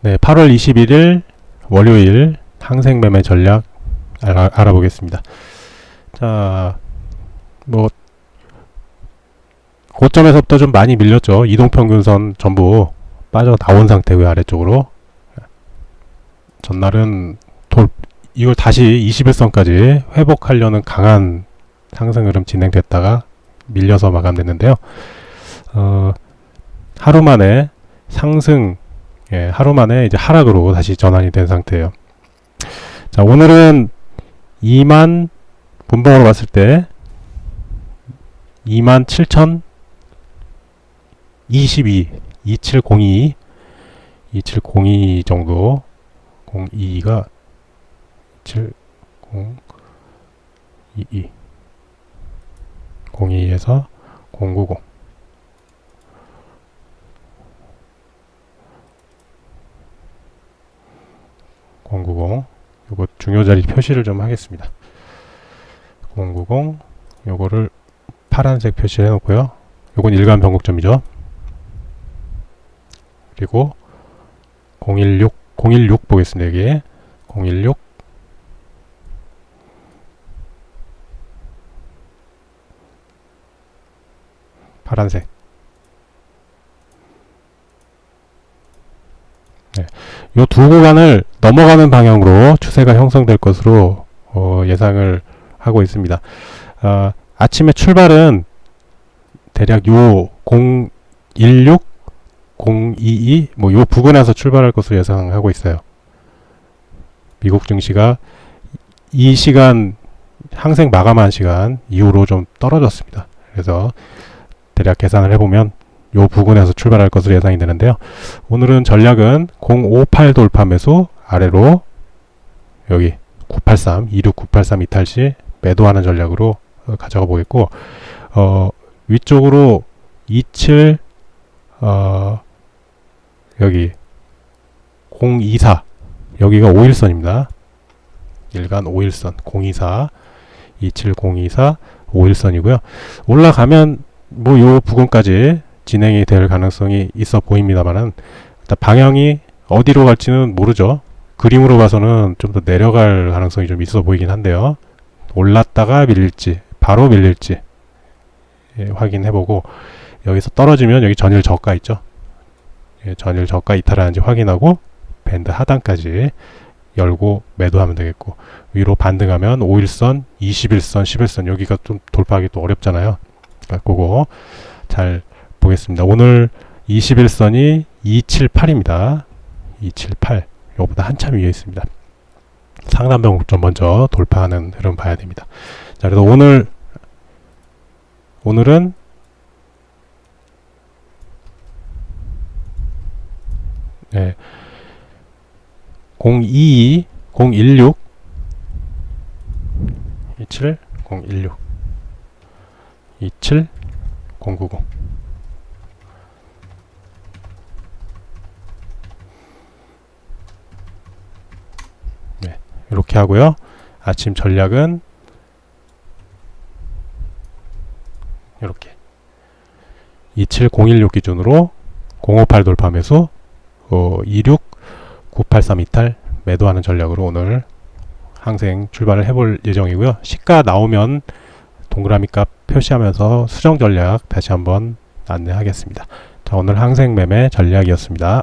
네, 8월 21일 월요일 항생 매매 전략 알아, 알아 보겠습니다. 자, 뭐 고점에서부터 좀 많이 밀렸죠. 이동평균선 전부 빠져 나온 상태고요 아래쪽으로. 전날은 돌 이걸 다시 21선까지 회복하려는 강한 상승 흐름 진행됐다가 밀려서 마감됐는데요. 어, 하루 만에 상승, 예, 하루 만에 이제 하락으로 다시 전환이 된 상태예요. 자, 오늘은 2만 분봉으로 봤을 때 2만 7천 22, 2702, 2702 정도, 02가 70, 22, 02에서 090. (090) 요거 중요 자리 표시를 좀 하겠습니다. 090 요거를 파란색 표시해 놓고요. 요건 일간 변곡점이죠. 그리고 016 016 보겠습니다. 여기 016 파란색 네. 요두 구간을 넘어가는 방향으로 추세가 형성될 것으로 어, 예상을 하고 있습니다. 아, 아침에 출발은 대략 요 016 022 뭐 요 부근에서 출발할 것으로 예상하고 있어요. 미국 증시가 이 시간 항생 마감한 시간 이후로 좀 떨어졌습니다. 그래서 대략 계산을 해보면 요 부근에서 출발할 것으로 예상이 되는데요. 오늘은 전략은 058 돌파 매수 아래로 여기 983 26 983 이탈 시 매도하는 전략으로 어, 가져가 보겠고 어, 위쪽으로 27 어, 여기 024 여기가 5일선입니다. 일간 5일선 024 27024 5일선이고요. 올라가면 뭐 요 부근까지 진행이 될 가능성이 있어 보입니다만은 방향이 어디로 갈지는 모르죠. 그림으로 봐서는 좀 더 내려갈 가능성이 좀 있어 보이긴 한데요. 올랐다가 밀릴지 바로 밀릴지 예, 확인해보고 여기서 떨어지면 여기 전일 저가 있죠. 예, 전일 저가 이탈하는지 확인하고 밴드 하단까지 열고 매도하면 되겠고 위로 반등하면 5일선, 21선, 11선 여기가 좀 돌파하기 또 어렵잖아요. 그러니까 그거 잘 보겠습니다. 오늘 21선이 278입니다. 278 이거보다 한참 위에 있습니다. 상단병 좀 먼저 돌파하는 흐름 봐야 됩니다. 자, 그래서 오늘 오늘은 네. 022 016 27 016 27 090 네, 이렇게 하고요. 아침 전략은 이렇게 27016 기준으로 058 돌파 매수 어, 26 983 이탈 매도하는 전략으로 오늘 항생 출발을 해볼 예정이고요. 시가 나오면 동그라미 값 표시하면서 수정 전략 다시 한번 안내하겠습니다. 자, 오늘 항생 매매 전략이었습니다.